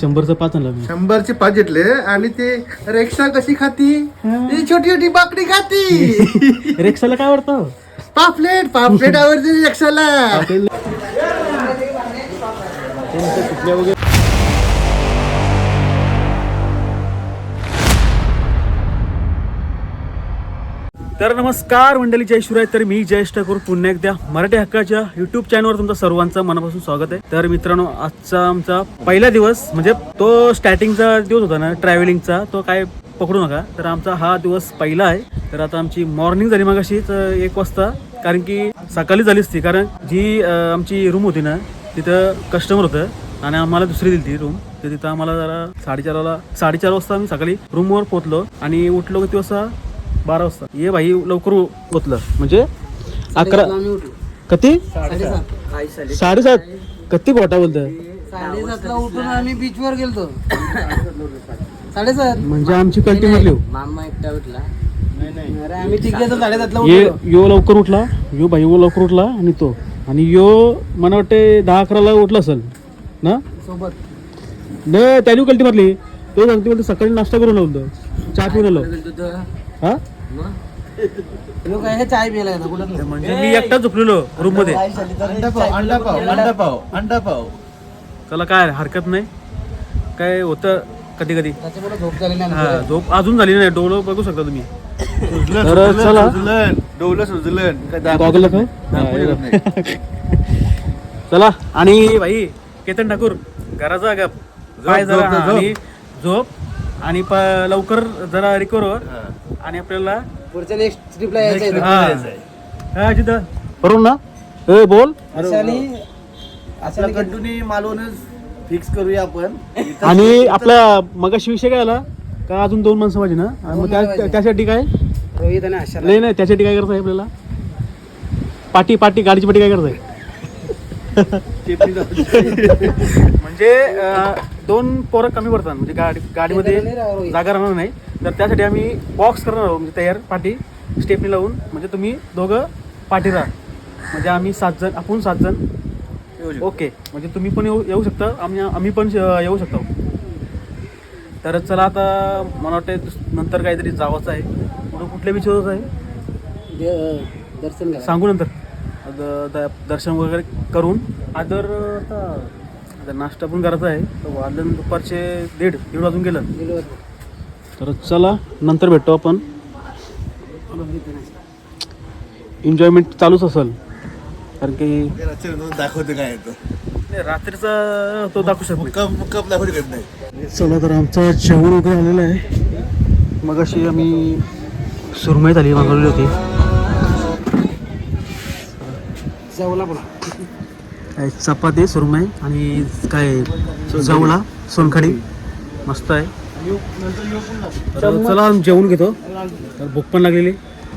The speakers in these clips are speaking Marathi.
शंभरचं पाच आणलं शंभरचे पाच घेतले. आणि ते रिक्षा कशी खाती? ती छोटी छोटी बाकडी खाती. रिक्षाला काय आवडतं? पापलेट पापलेट आवडते रिक्षाला तर नमस्कार मंडळी जय शिवराय. तर मी जयेश ठाकूर पुन्हा एकदा मराठी हक्काच्या युट्यूब चॅनलवर तुमचं सर्वांचं मनापासून स्वागत आहे. तर मित्रांनो आजचा आमचा पहिला दिवस म्हणजे तो स्टार्टिंगचा दिवस होता ना ट्रॅव्हलिंगचा तो काय पकडू नका. तर आमचा हा दिवस पहिला आहे. तर आता आमची मॉर्निंग झाली मग अशीच एक वाजता कारण की सकाळी झालीच ती कारण जी आमची रूम होती ना तिथं कस्टमर होतं आणि आम्हाला दुसरी दिली ती रूम तर तिथं आम्हाला जरा साडेचारला साडेचार वाजता आम्ही सकाळी रूमवर पोहोचलो आणि उठलो किती वाजता? बारा वाजता. ये भाई लवकर पोचलं म्हणजे अकरा किती साडेसात. किती खोटा बोलतोय? साडेसातला उठून आम्ही बीच वर गेलतो. साडेसात. म्हणजे आमची कल्टी म्हटली मामा एकटा उठला. अरे आम्ही तिघे तर साडेसातला ये उठलो यो लवकर उठला. यो भाई यो लवकर उठला आणि तो. आणि यो मला वाटते दहा अकराला उठला असेल. ना? सोबत. न त्याने कल्टी मारली. तो सांगते बोलतो सकाळी नाश्ता करून आलो चहा पिऊन आलो. हा? चाय कुठं म्हणजे मी एकटाच झोपलेलो रूममध्ये. अंडा पाव अंडा पाव अंडा पाव अंडा पाव. त्याला काय हरकत नाही. काय होतं कधी कधी. त्याच्यामुळे झोप झाली नाही हा झोप अजून झाली नाही. डोळं बघू शकता तुम्ही. तर चला. डोलं गॉगल आणि भाई केतन ठाकूर घराचा गप. काय जरा झोप. आणि प- लवकर जरा रिकवर आणि आपल्याला पुढच्या नेक्स्ट ट्रिपला यायचं आहे हा. हा, जिथं. बरोबर ना. ए बोल. आपला कंटिन्यू मालवणच फिक्स करूया आपण. आणि आपला मगाशी विषय काय आला? का अजून दोन माणसं पाहिजे ना? आणि मग त्या- त्या- त्यासाठी काय? रोहित आणि आशा नाही नाही त्यासाठी काय करताय आपल्याला? पाटी पाटी गाडीची पाटी काय करताय? म्हणजे अं, दोन पोरं कमी पडतात. म्हणजे गाडी गाडीमध्ये. जागा राहणार नाही. तर त्यासाठी आम्ही बॉक्स करणार आहोत. म्हणजे तयार पाठी स्टेपनी लावून. म्हणजे तुम्ही दोघं पाठी राहा. म्हणजे आम्ही सात जण आपण सात जण. ओके म्हणजे तुम्ही पण येऊ येऊ शकता. आम्ही आम्ही पण येऊ शकतो. तर चला आता मला वाटतं नंतर काहीतरी जावाचं आहे. कुठं कुठल्या बीचवर आहे? दर्शन सांगू नंतर. द- द- दर्शन वगैरे करून. आदर आता आता नाश्ता पण करायचा आहे. तर वाजलं दुपारचे दीड दीड वाजून गेलं. तर चला नंतर भेटतो आपण. एन्जॉयमेंट चालूच असेल. कारण की दाखवते काय येतं. रात्रीचा तो दाखवू शकतो कप नाही. चला तर आमचं जेवण वगैरे आलेलं आहे. मग अशी आम्ही सुरमई झाली मागवलेली होती. जेवला काय चपाती सुरमई आणि काय जवळा सोनखडी. मस्त आहे. तर चला जेवण घेतो. तर भूक पण लागलेली.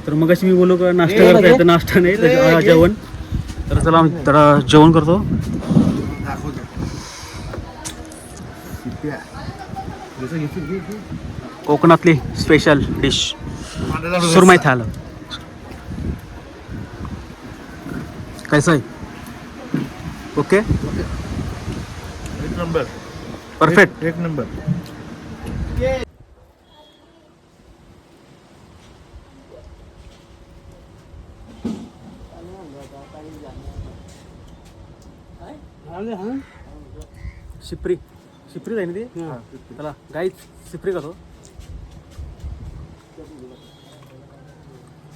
तर मग अशी मी बोललो का नाश्ता करता येतं नाश्ता नाही तर जेवण. तर चला आम्ही जरा जेवण करतो. कोकणातली स्पेशल डिश सुरमई थाल. कैसा आहे ओके? एक नंबर. परफेक्ट एक नंबर. शिप्री. शिप्री आहे ना ती? चला गाईच शिप्री करतो.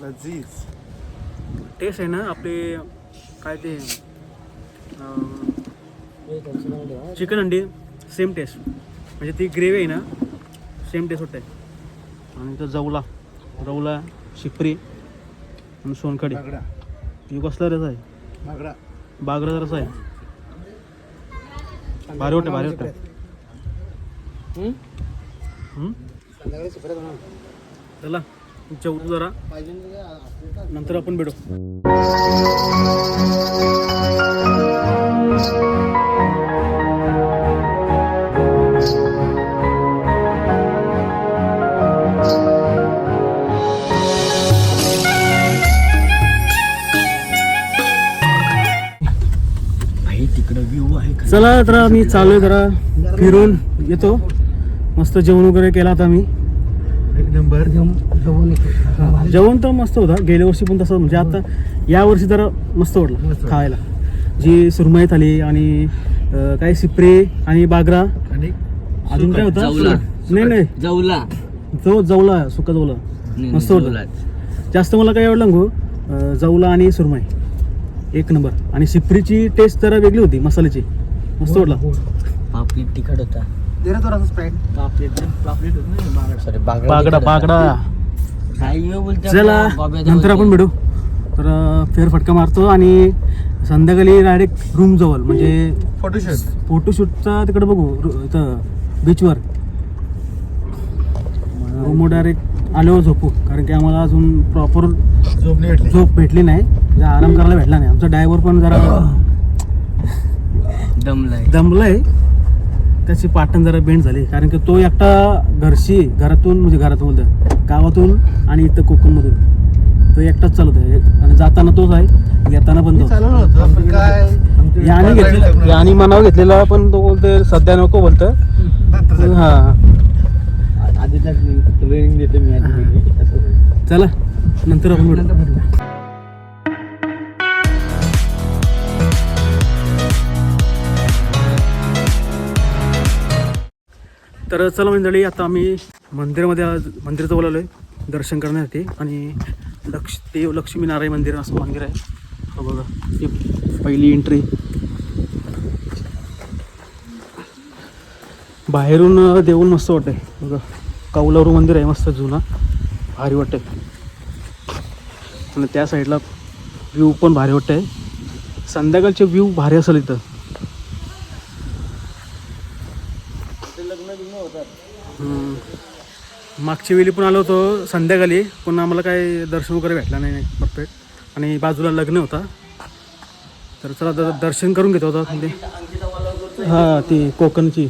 लजीज. टेस्ट आहे ना आपले काय ते चिकन अंडी सेम टेस्ट म्हणजे ती ग्रेव्ही आहे ना सेम टेस्ट होते. आणि तो जवला जवला शिप्री आणि सोनखडी. ही कसला रस आहे? बागडा. बागरा रस आहे. भारी वाटते भारी बनव. चला जेवतो जरा. नंतर आपण भेटू. चला तर आम्ही चालू आहे जरा फिरून येतो. मस्त जेवण वगैरे केला आता मी. एक नंबर. जेवण तर मस्त होता. गेल्या वर्षी पण तसं म्हणजे आता या वर्षी जरा मस्त वाटलं. खायला. जी सुरमई थाली आणि काय सिप्रे आणि बागरा. आणि अजून काय होता? जवला. नाही नाही. जवला. जो जवला सुका जवला. मस्त होतं जास्त मला काय आवडलं गो. जवला आणि सुरमई. एक नंबर. आणि सिप्रीची टेस्ट जरा वेगळी होती मसाल्याची. मस्त वाटला पापलेट तिखट होता. दे रे थोडासा स्प्राईट. पापलेट पापलेट होत नाही बागडा. सॉरी बागडा बागडा काय बोलते चला नंतर आपण भेटू. तर अं, फेरफटका मारतो आणि संध्याकाळी डायरेक्ट रूम जवळ म्हणजे फोटोशूट. फोटोशूटचा तिकडे बघू रु- इथं बीचवर रूम डायरेक्ट आल्यावर झोपू कारण की आम्हाला अजून प्रॉपर झोप भेटली. झोप भेटली नाही. जरा आराम करायला भेटला नाही. आमचा ड्रायव्हर पण जरा दमलाय. दमलाय. त्याची पाटण जरा बेंड झाली. कारण की तो एकटा घरशी घरातून म्हणजे घरातून बोलतोय गावातून आणि इथं कोकणमधून. तो एकटाच चालवत आहे. आणि जाताना तोच आहे. येताना पण तो याने घेतलेला याने मनावर घेतलेला पण तो बोलतोय सध्या नको बोलतं. हा. आधी ट्रेनिंग देते मी आधी. चला नंतर आपण तर चला मंडळी आता आम्ही मंदिरामध्ये आज मंदिराजवळ आलो आहे दर्शन करण्यासाठी. आणि लक्ष देव लक्ष्मीनारायण मंदिर असं मंदिर आहे. हो बघा ही पहिली एंट्री बाहेरून देऊन मस्त वाटतंय. बघा कौलारू मंदिर आहे मस्त जुना. भारी वाटतंय. आणि त्या साईडला व्ह्यू पण भारी वाटतंय. संध्याकाळचे व्ह्यू भारी असेल इथं. मागच्या वेळी पण आलो होतो संध्याकाळी पण आम्हाला काय दर्शन वगैरे भेटला नाही परफेक्ट आणि बाजूला लग्न होता. तर चला आता दर्शन करून घेतो होता म्हणजे हां ती कोकणची.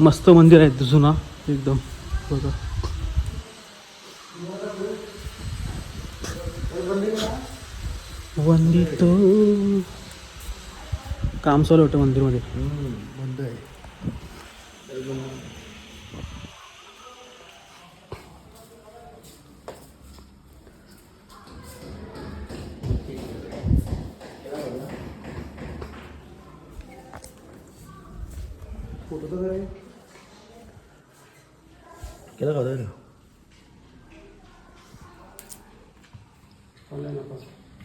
मस्त मंदिर आहे जुना एकदम. बघा. वंदितो. काम चालू होतं मंदिरमध्ये बंद आहे केला का होता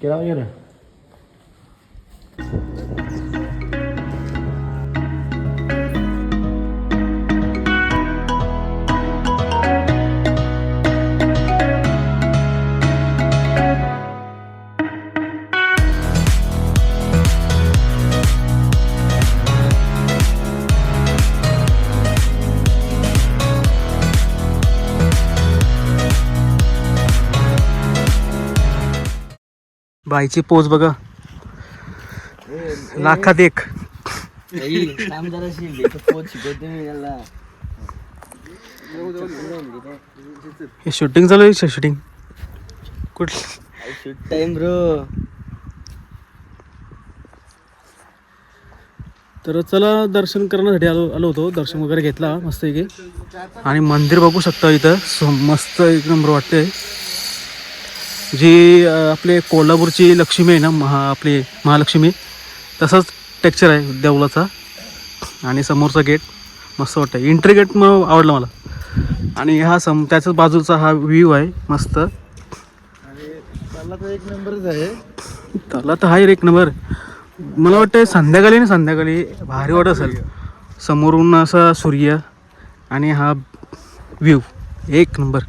केला वगैरे बाईची पोच बघा. लाखात एक. हे शूटिंग चालू आहे शूटिंग शूट टाइम ब्रो तर चला दर्शन करण्यासाठी आलो आलो होतो. दर्शन वगैरे घेतला मस्त आणि मंदिर बघू शकता इथं. मस्त एक नंबर वाटते जी आपले कोल्हापूरची लक्ष्मी आहे ना महा आपली महालक्ष्मी तसाच टेक्चर आहे देवलाचा आणि समोरचा गेट मस्त वाटतं एंट्री गेट मग आवडला मला. आणि हा सम त्याच्याच बाजूचा हा व्ह्यू आहे मस्त. चालला तर एक नंबरच आहे. त्याला तर हा एक नंबर मला वाटतं संध्याकाळी ना संध्याकाळी भारी वाटत असेल. समोरून असा सूर्य आणि हा व्ह्यू एक नंबर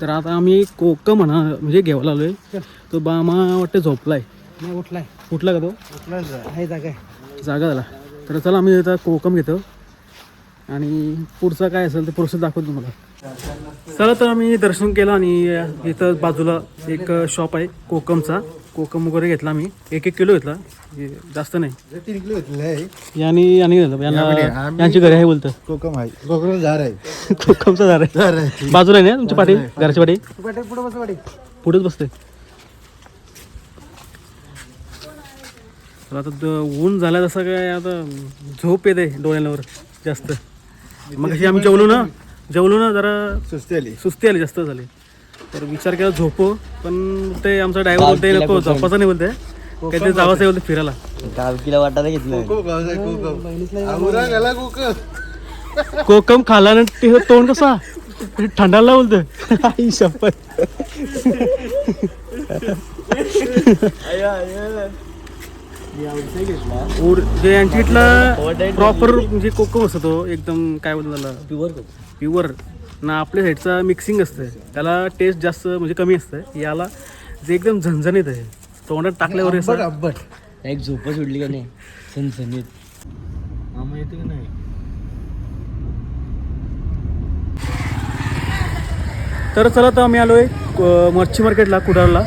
तर आता आम्ही कोकम म्हणा म्हणजे घ्यायला आलोय. तो बामा वाटतं झोपलाय. नाही उठलाय. कुठला का तो? आहे जागा जागा झाला. तर चला आम्ही आता कोकम घेतो. आणि पुढचं काय असेल ते प्रोसेस दाखवतो तुम्हाला. चला तर आम्ही दर्शन केलं आणि इथं बाजूला एक शॉप आहे कोकमचा. कोकम वगैरे घेतला आम्ही. एक एक किलो घेतला. हे जास्त नाही. तीन किलो घेतलं आहे. यांनी यांनी घेतलं. यांना यामध्ये आम्ही- यांची घरी आहे बोलतं. कोकम आहे. कोकम झाड आहे. कोकमचा झाड आहे. झाड आहे. बाजूला आहे ना तुमची पाठी घरची पाठी पुढे बस वाडी पुढेच बसते तर आता द- ऊन झाला तसं काय आता झोप येते डोळ्यांवर जास्त. मग आम्ही जेवलो ना जेवलो ना जरा सुस्ती आली. सुस्ती आली जास्त झाली. तर विचार केला झोपो पण ते आमचा ड्रायव्हर बोलते नको झोपाचं नाही बोलते काहीतरी जावंच आहे बोलते फिरायला. गावकीला वाटायला घेतलं कोकम खाला ना ते तोंड कसा? थंडाला बोलतं आई शपथ. उर जे यांची प्रॉपर म्हणजे कोकम असतो तो एकदम काय बोलतो त्याला? प्युअर प्युअर ना आपल्या साईडचा मिक्सिंग असतं त्याला टेस्ट जास्त म्हणजे कमी असतं याला जे एकदम झणझणीत आहे. तोंडात टाकल्यावर अब्बट असं अब्बट. एक झोप सोडली का नाही? सनसनीत मामा येते की नाही? तर चला तर आम्ही आलो आहे मच्छी मार्केटला कुडाळला.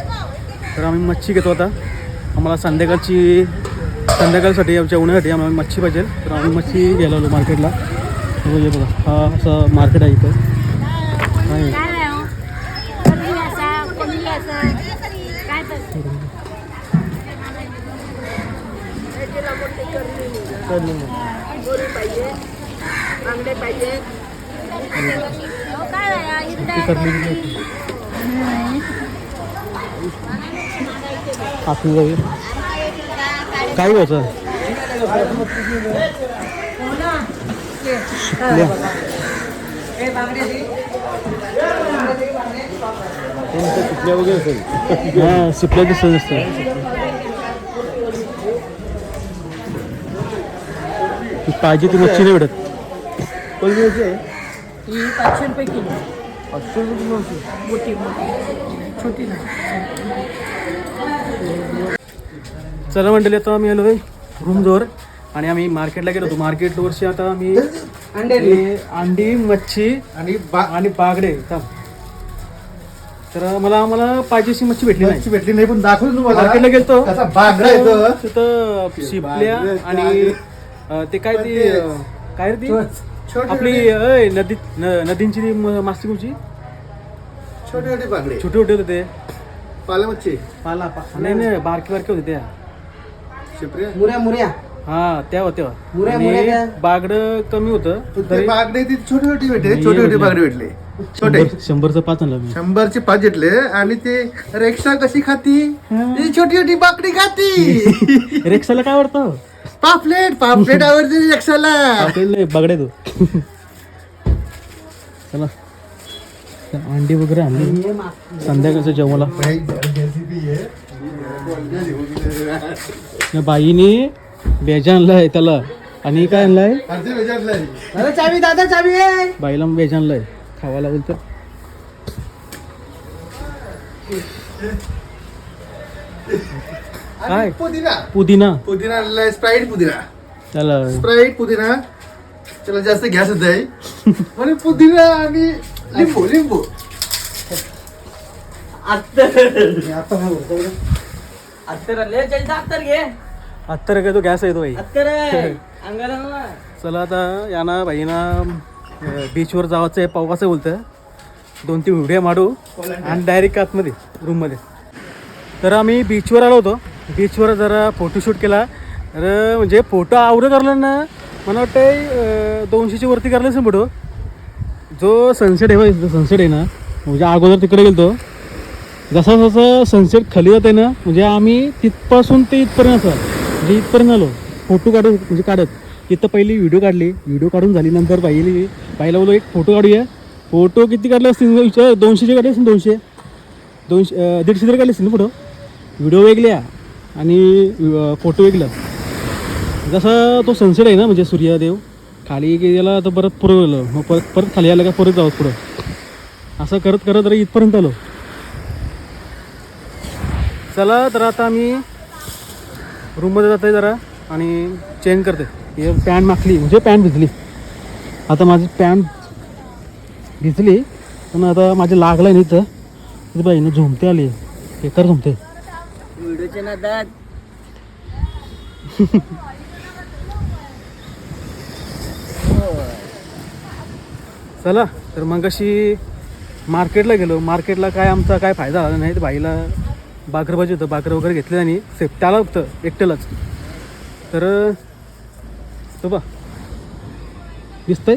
तर आम्ही मच्छी घेतो आता. आम्हाला संध्याकाळची संध्याकाळसाठी आमच्या उन्हासाठी आम्हाला मच्छी पाहिजे. तर आम्ही मच्छी घ्यायला आलो मार्केटला हे बघा हे बघा. हा असं मार्केट आहे इथं. काय काय नाही हो. कमी असा कमी असा. काय तर. हो, काय आहे, इरडा ती करली की नाही? आतून जाऊया काय घ्यायचं सुकल्या. हा सुकल्या दिसत नसतं पाहिजे ती मच्छी नाही भेटत ही पाचशे रुपये किलो मोठी मोठी छोटी नाही चला मंडळी आता आम्ही आलो रूम जवळ आणि आम्ही मार्केटला गेलो होतो. मार्केट वर्षी आता आम्ही हे अंडी मच्छी आणि बा- आणि बागडे थांब. तर मला आम्हाला पाहिजे अशी मच्छी भेटली नाही. मच्छी भेटली नाही पण दाखवून तुम्हाला. मार्केटला गेलतो. बागडा येतो तिथं शिपल्या बागडे, आणि अं, ते काय ती अं, काय रे ती? छोटे आपली अय, नदी न- नदींची ती म- मासे कोणची? छोटे छोटे बागडे. छोटे छोटे होते ते. पाला मच्छी पाला पा- नाही नाही बारके बारके होते त्या. शिपऱ्या. मुऱ्या मुऱ्या. हा मुऱ्या- मुऱ्या आणि त्या. बागड कमी होतं तरी बागडे ती छोटे छोटे भेटले छोटे छोटे भेटले. बागडे भेटले. छोटे. शंभर- शंभरचं पाच आणलं मी. शंभरचे पाच घेतले आणि ते रेक्षा कशी खाती? ती छोटी छोटी बाकडी खाती. रेक्साला काय आवडतं? पापलेट पापलेट आवडते रेक्षाला आपल्याला बगडे तू. चला. अंडी वगैरे आणली. संध्याकाळचं जेवणाला त्या बाईने बेजा आणलाय त्याला. आणि काय आणलाय? अरे चावी दादा चावी आहे बाईला बेजा आणलाय खावायला बोलतो. काय? पुदिना. पुदिना. पुदिना आणलाय स्प्राईट पुदिना. त्याला स्प्राईट पुदिना. त्याला जास्त गॅस होत आहे आणि पुदिना आणि लिंबू लिंबू. जा अत्तर घे. अत्तर काय तो गॅस येतो बाई ना चला आता याना भाईना बीचवर जावाचं आहे पावकाचं बोलतं दोन तीन व्हिडिओ मारू आणि डायरेक्ट आतमध्ये रूममध्ये तर आम्ही बीचवर आलो होतो. बीचवर जरा फोटोशूट केला. तर म्हणजे फोटो आवडं करलं ना मला वाटतं दोनशेच्या वरती करलं असेल फोटो जो सनसेट आहे बघ सनसेट आहे ना म्हणजे अगोदर तिकडे गेलतो. जसा जसं सनसेट खाली जात आहे ना म्हणजे आम्ही तिथपासून ते इथपर्यंत असं. म्हणजे इथपर्यंत आलो. फोटो काढून म्हणजे काढत. इथं पहिली व्हिडिओ काढली. व्हिडिओ काढून झाली. नंतर पाहिली. पाहिला बोलो एक फोटो काढूया. फोटो किती काढले असतील? विचार दोनशेचे काढले असतील दोनशे? दोनशे दीडशे तरी काढले असतील ना फोटो व्हिडिओ वेगळ्या आणि फोटो वेगळा. जसा तो सनसेट आहे ना म्हणजे सूर्यदेव खाली गेला तर परत पुढं गेलो. मग परत परत खाली आलं का परत जावं पुढं. असं करत करत तरी इथपर्यंत आलो. चला तर आता आम्ही रूममध्ये जातोय जरा आणि चेंज करते. हे पॅन्ट माखली म्हणजे पॅन्ट भिजली. आता माझी पॅन्ट भिजली पण आता माझे लागलं नाही इथं. बाई ना झुमते आली. बेकार झुमते. व्हिडिओच्या नादात चला तर मग अशी मार्केटला गेलो. मार्केटला काय आमचा काय फायदा झाला नाही तर बाईला बाकर पाहिजे होतं बाकर वगैरे घेतलं आणि सेफ त्याला फक्त एकट्यालाच. तर तो बा दिसतंय?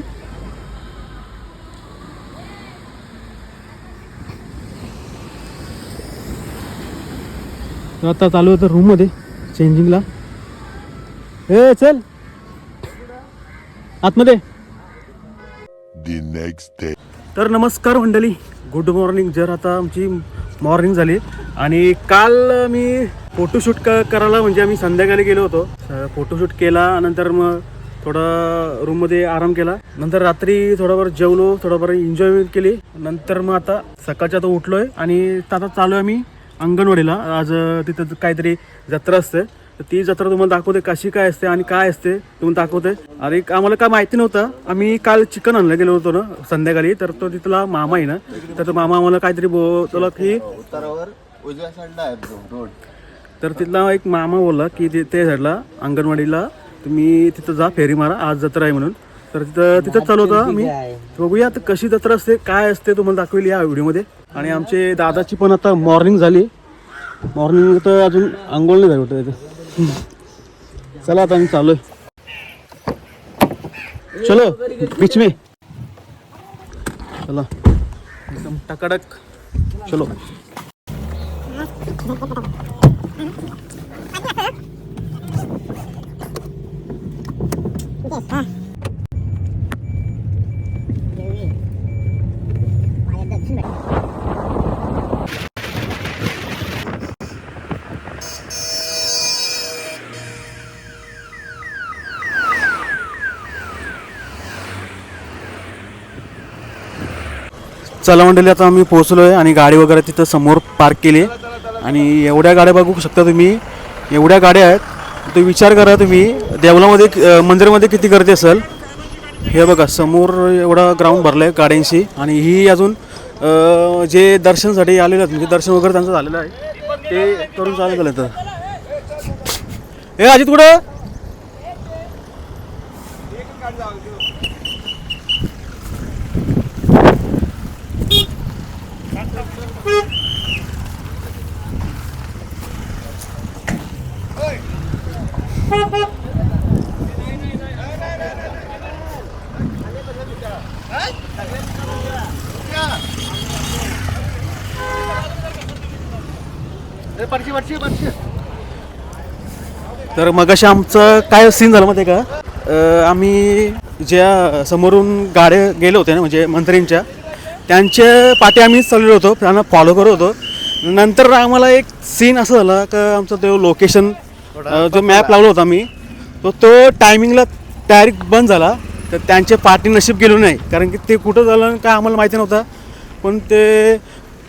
आता चालू होतं रूममध्ये चेंजिंगला ए चल. आतमध्ये. Next day. तर नमस्कार मंडळी. गुड मॉर्निंग जर आता आमची मॉर्निंग झाली आणि काल मी फोटोशूट क करायला म्हणजे आम्ही संध्याकाळी गेलो होतो. फोटोशूट केला नंतर मग थोडा रूममध्ये आराम केला. नंतर रात्री थोडाफार जेवलो थोडाफार एन्जॉय केली. नंतर मग आता सकाळच्या आता उठलोय आणि आता चालू आहे मी अंगणवाडीला. आज तिथं काहीतरी जत्रा असते. तर ती जत्रा तुम्हाला दाखवते कशी काय असते आणि काय असते तुम्हाला दाखवते. आणि आम्हाला काय माहिती नव्हतं आम्ही काल चिकन आणलं गेलो होतो ना संध्याकाळी. तर तो तिथला मामा आहे ना तर तो मामा आम्हाला काहीतरी बोलला की उत्तरावर उजव्या साईडला आहे रोड. तर तिथला एक मामा बोलला की ते साईडला अंगणवाडीला तुम्ही तिथं जा फेरी मारा आज जत्रा आहे म्हणून. तर तिथं तिथं चालू होतं आम्ही. बघूया आता कशी जत्रा असते काय असते तुम्हाला दाखवेल या व्हिडिओमध्ये. आणि आमचे दादाची पण आता मॉर्निंग झाली. मॉर्निंग तर अजून आंघोळ नाही झाली होतं चला आता मी चालू चलो बीच में. चला. एकदम टकाडक चलो. चला मंडळी आता आम्ही पोहोचलो आहे आणि गाडी वगैरे तिथं समोर पार्क केली आहे. आणि एवढ्या गाड्या बघू शकता तुम्ही. एवढ्या गाड्या आहेत. तो विचार करा तुम्ही. देवलामध्ये मंदिरामध्ये किती गर्दी असेल? हे बघा समोर एवढा ग्राउंड भरलं आहे गाड्यांशी. आणि ही अजून जे दर्शनसाठी आलेले आहेत म्हणजे दर्शन वगैरे त्यांचं झालेलं आहे ते करून चालू झालं तर हे अजित कुठं? तर मगाशी आमचं काय सीन झालं माहिती आहे का आम्ही ज्या समोरून गाड्या गेले होते ना म्हणजे मंत्र्यांच्या त्यांच्या पाठी आम्ही चाललेलो होतो त्यांना फॉलो करत होतो. नंतर आम्हाला एक सीन असं झाला का आमचं तो लोकेशन जो मॅप लावला होता आम्ही तो तो टायमिंगला डायरेक्ट बंद झाला. तर त्यांचे पाठी नशीब गेलो नाही. कारण की ते कुठं झालं काय आम्हाला माहिती नव्हतं. पण ते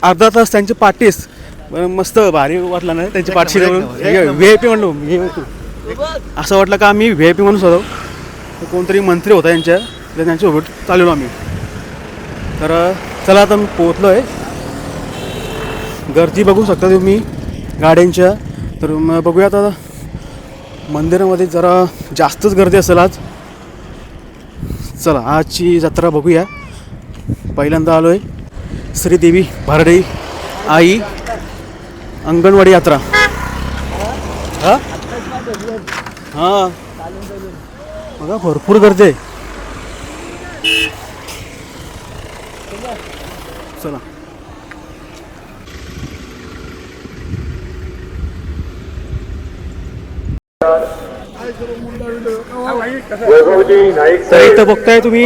अर्धा तास त्यांचे पाठीस मस्त भारी वाटलं ना त्यांची पाठशी व्ही आय पी म्हणलो VIP. असं वाटलं का आम्ही व्ही आय पी म्हणून होतो तर कोणतरी मंत्री होता यांच्या. तर त्यांच्यासोबत चाललेलो आम्ही. तर चला आता मी पोहोचलो आहे गर्दी बघू शकता तुम्ही. गाड्यांच्या. तर मग बघूया आता. मंदिरामध्ये जरा जास्तच गर्दी असेल आज. चला आजची जत्रा बघूया. पहिल्यांदा आलो आहे श्रीदेवी भारडे आई अंगणवाडी यात्रा. हां? हां. बघा भरपूर गर्दी आहे चला तर इथं बघताय तुम्ही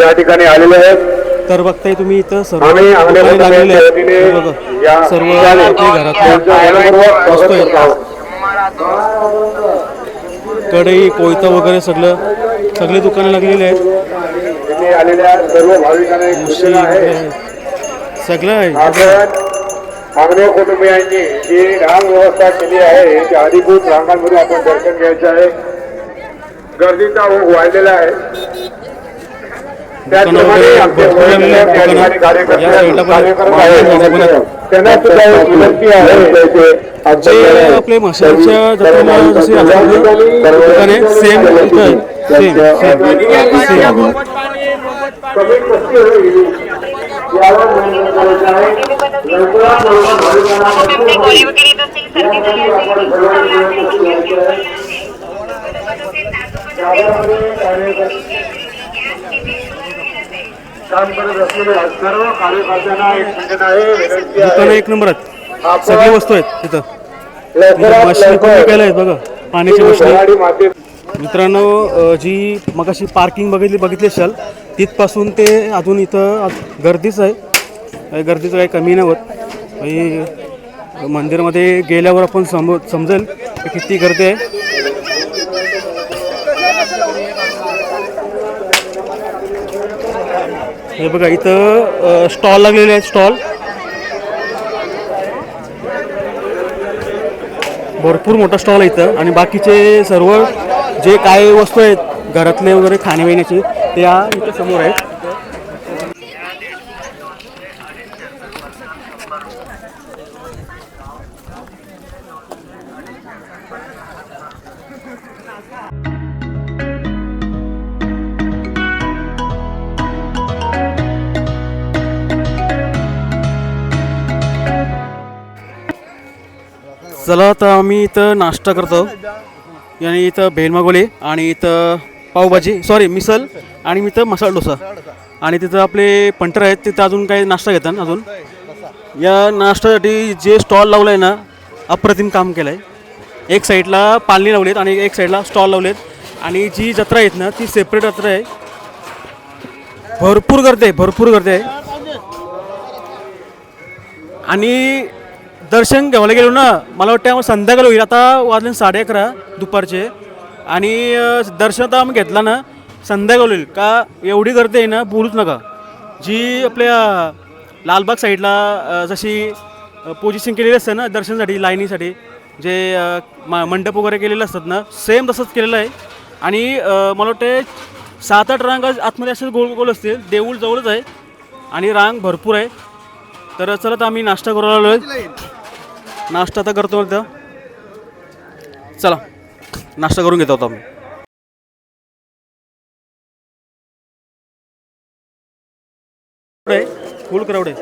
या ठिकाणी आलेले आहेत. तर बघताय तुम्ही इथं सर्व लागलेले आहेत. सर्व आहोत. कढई कोयता वगैरे सगळं सगळे दुकाने लागलेले आहेत. सगळं आहे. मागण्या कुटुंबियांनी जी रांग व्यवस्था केली आहे त्या अधिकृत रांगांमध्ये आपण दर्शन घ्यायचं आहे गर्दीचा ओघ वाढलेला आहे. त्याचप्रमाणे आमचे कार्यकर्ते आहेत. त्यांना सुद्धा एक विनंती आहे. जे आपले म्हशांच्या जत्रेला जसे असतात ना, दुकाने सेम सेम सेम कमी कशी होईल. काम करत असलेल्या सर्व कार्यकर्त्यांना एक आहे विनंती दुकानं आहे एक नंबर आहेत. सगळी वस्तू आहेत तिथं. लवकरात मशीन पण लवकर विकायला आहेत बघा. पाण्याची मशीन. मित्रांनो अ, जी मगाशी पार्किंग बघितली बघितली असाल तिथपासून ते अजून इथं गर्दीच आहे. काही गर्दीचं काही कमी नाही होत. आणि मंदिरामध्ये गेल्यावर आपण सम समजेल की किती गर्दी आहे. हे बघा इथं स्टॉल लागलेले आहेत स्टॉल. भरपूर मोठा स्टॉल आहे इथं. आणि बाकीचे सर्व जे काय वस्तू आहेत घरातले वगैरे खाण्यापिण्याची त्या इथे समोर आहेत. चला आता आम्ही इथं नाश्ता करतो. आणि इथं भेल मागवली आणि इथं पावभाजी सॉरी मिसल आणि मी मसाला डोसा. आणि तिथं आपले पंटर आहेत तिथं अजून काही नाश्ता घेतात अजून? या नाश्त्यासाठी जे स्टॉल लावलं आहे ना अप्रतिम काम केलं आहे एक साईडला पालणी आहेत आणि एक साईडला स्टॉल लावलेत. आणि जी जत्रा आहेत ना ती सेपरेट जत्रा आहे. भरपूर गर्दी आहे भरपूर गर्दी आहे. आणि दर्शन घ्यायला गेलो ना मला वाटतं आम्हाला संध्याकाळ होईल. आता वाजले साडे अकरा दुपारचे. आणि दर्शन आता आम्ही घेतला ना संध्याकाळ होईल का एवढी गर्दी आहे ना बोलूच नका. जी आपल्या लालबाग साईडला जशी पोजिशन केलेली असते ना दर्शनासाठी लाईनीसाठी जे म- मंडप वगैरे केलेले असतात ना सेम तसंच केलेलं आहे. आणि मला वाटते सात आठ रांग आतमध्ये असेच गोल गोल असतील देऊळ जवळच आहे. आणि रांग भरपूर आहे. तर चला तर आम्ही नाश्ता करायला आलो आहे नाश्ता आता करतो आता. चला. नाश्ता करून घेतो आम्ही. फुल क्राऊड आहे.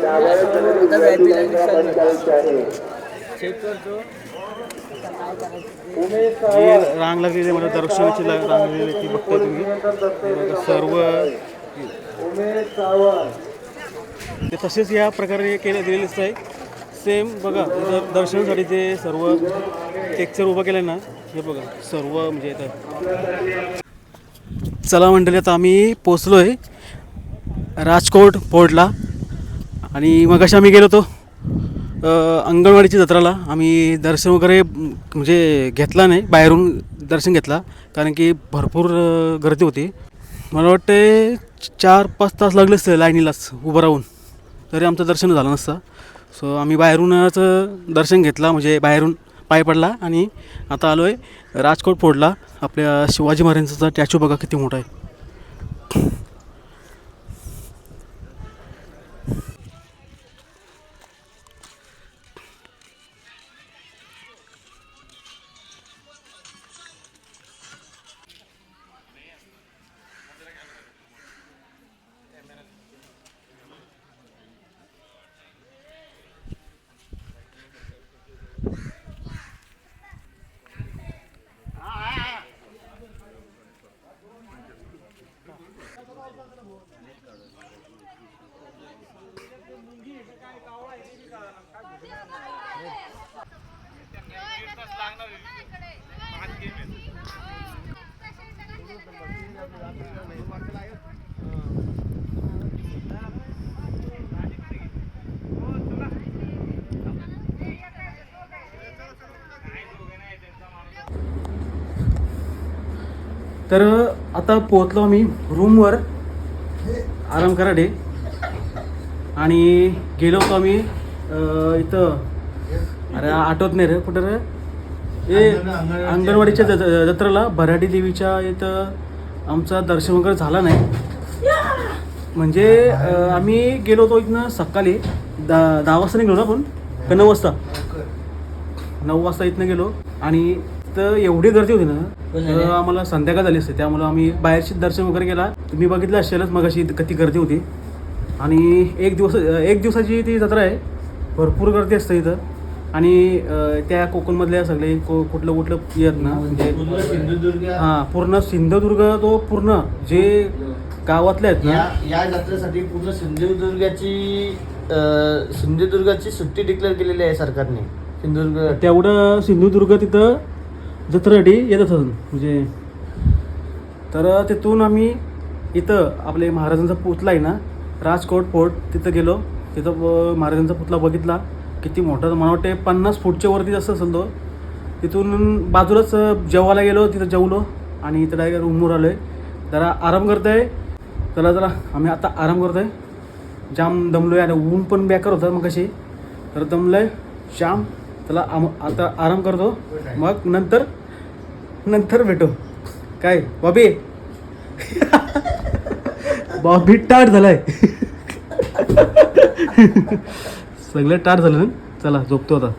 रांग लागलेली आहे मला दर्शनाची रांग लागलेली ती बघता तुम्ही. सर्व ते तसेच या प्रकारे केलं दिलेलंच आहे. सेम बघा इथं दर्शनासाठी ते सर्व टेक्चर उभं केलं ना हे बघा सर्व म्हणजे इथं. चला मंडळी आता आम्ही पोचलो आहे राजकोट फोर्टला. आणि मग आम्ही गेलो होतो अंगणवाडीची जत्राला. आम्ही दर्शन वगैरे म्हणजे घेतला नाही बाहेरून दर्शन घेतला कारण की भरपूर गर्दी होती. मला वाटते चार पाच तास लागले असते लाईनीलाच उभं राहून. तरी आमचं दर्शन झालं नसतं. सो आम्ही बाहेरूनच दर्शन घेतला म्हणजे बाहेरून पाय पडला आणि आता आलो आहे राजकोट फोडला आपल्या शिवाजी महाराजांचा स्टॅच्यू बघा किती मोठा आहे. तर आता पोहोचलो आम्ही रूमवर आराम कराडे आणि गेलो होतो आम्ही इथं. अरे आठवत नाही रे कुठं रे? हे अंगण- अंगणवाडीच्या जत्रेला. भराडी देवीच्या इथं आमचा दर्शन वगैरे झाला नाही. म्हणजे आम्ही गेलो होतो इथनं सकाळी. दा दहा वाजता निघलो ना आपण? का नऊ वाजता? नऊ वाजता इथनं गेलो. आणि तर एवढी गर्दी होती ना तर आम्हाला संध्याकाळ झाली असते त्यामुळे आम्ही बाहेरचे दर्शन वगैरे केला. तुम्ही बघितलं असेलच मग अशी किती गर्दी होती. आणि एक दिवस एक दिवसाची ती जत्रा आहे. भरपूर गर्दी असते इथं. आणि त्या कोकणमधल्या सगळे को कुठलं कुठलं येत ना म्हणजे सिंधुदुर्ग हां पूर्ण सिंधुदुर्ग तो पूर्ण जे गावातले आहेत ना या जत्रेसाठी पूर्ण सिंधुदुर्गाची सिंधुदुर्गाची सुट्टी डिक्लेअर केलेली आहे सरकारने. सिंधुदुर्ग तेवढं सिंधुदुर्ग तिथं जत्रहटी येत असून म्हणजे तर तिथून आम्ही इथं आपले महाराजांचा पुतला आहे ना राजकोट फोर्ट तिथं गेलो. तिथं ब- महाराजांचा पुतला बघितला. किती मोठा मला वाटते पन्नास फूटच्या वरती जास्त असेल तो. तिथून बाजूलाच जेवायला गेलो तिथं जेवलो. आणि इथं डायरेक्ट रूमवर आलो आहे जरा आराम करत आहे चला चला आम्ही आता आराम करतो आहे जाम दमलो आहे आणि ऊन पण बेकार होता मग कशी तर दमलं आहे श्याम चला आम आता आराम करतो. मग नंतर नंतर भेटू. काय? बॉबी? बॉबी टाट झालाय. सगळं टाट झालं चला झोपतो आता.